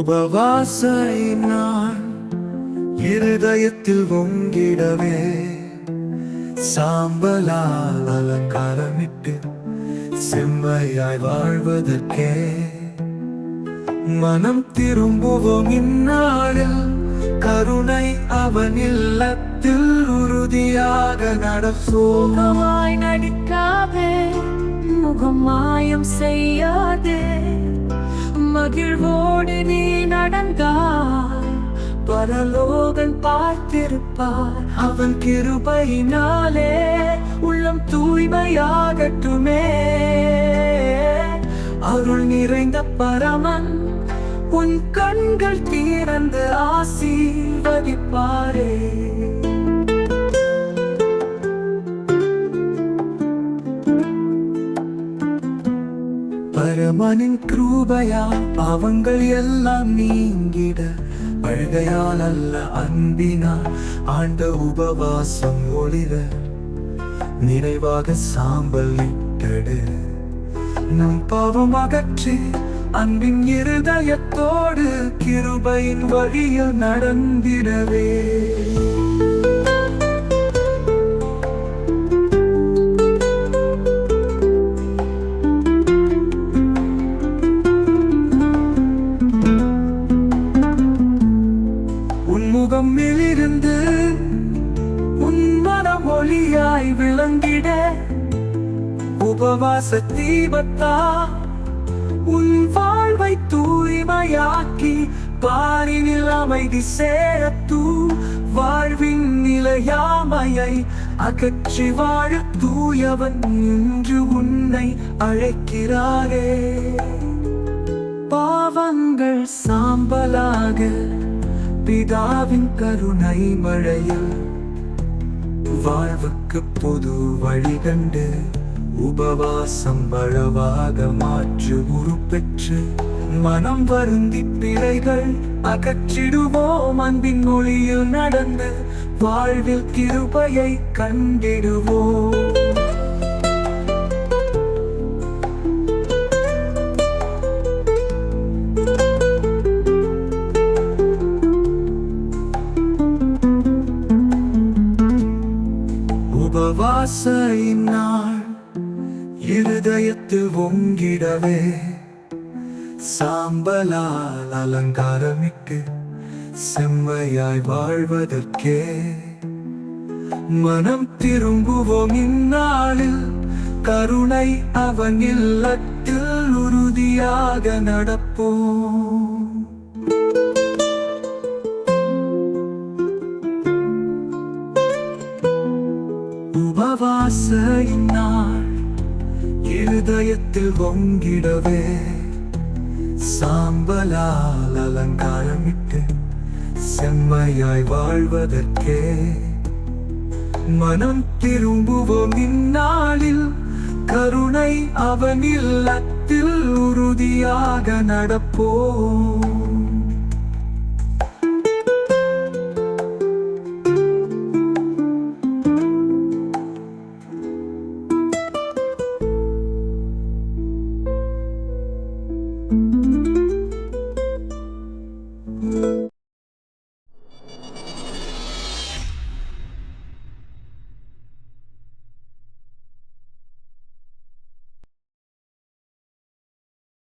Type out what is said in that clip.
உபவாசை நான் இருதயத்தில் பொங்கிடவே. சாம்பலால் அலங்காரமிட்டு செம்மையாய் வாழ்வதற்கே. மனம் திரும்புவோம் இந்நாளில் கருணை அவன் இல்லத்தில் உறுதியாக நடப்போமாய் நடிக்காதே முகம் மாயம் செய்யாதே. மகிழ்வோடு நீ நடந்தால் பரலோகன் பார்த்திருப்பார். அவன் கிருபையினாலே உள்ளம் தூய்மையாகட்டுமே. அருள் நிறைந்த பரமன் உன் கண்கள் தீரந்து ஆசீர்வதிப்பாரே. இறைவனின் கிருபையா பாவங்கள் எல்லாம் நீங்கிட. அழுகையால் அல்ல அன்பினா ஆண்ட உபவாசம் ஒளிர. நினைவாக சாம்பல் இட்டடு. நம் பாவம் அகற்றி அன்பின் இருதயத்தோடு கிருபையின் வழியில் நடந்திடவே. உபவாச தீபத்தா உன் வாழ்வை தூய்மையாக்கி பாரினில் அமைதி சேரத்தூ வாழ்வின் நிலையாமையை அகற்றி வாழ தூயவன் என்று உன்னை அழைக்கிறாரே. பாவங்கள் சாம்பலாக பிதாவின் கருணை மழையில் வாழ்வுக்கு புது வழி கண்டு உபவாசம் வளவாக மாற்று உருப்பெற்று மனம் வருந்தி பிழைகள் அகற்றிடுவோம். அன்பின் மொழியில் நடந்து வாழ்வில் கிருபையை கண்டிடுவோம். உபவாசை நாள் இருதயத்து ஒங்கிடவே சாம்பலால் அலங்காரமிட்டு செம்மையாய் வாழ்வதற்கே. மனம் திரும்புவோம் இந்நாளில் கருணை அவன் இல்லத்தில் உறுதியாக நடப்போம். உபவாச இந்நாள் இருதயத்தில் பொங்கிடவே. சாம்பலால் அலங்காரமிட்டு செம்மையாய் வாழ்வதற்கே. மனம் திரும்புவோம் இந்நாளில் கருணை அவனில் அத்தில் உறுதியாக நடப்போம்.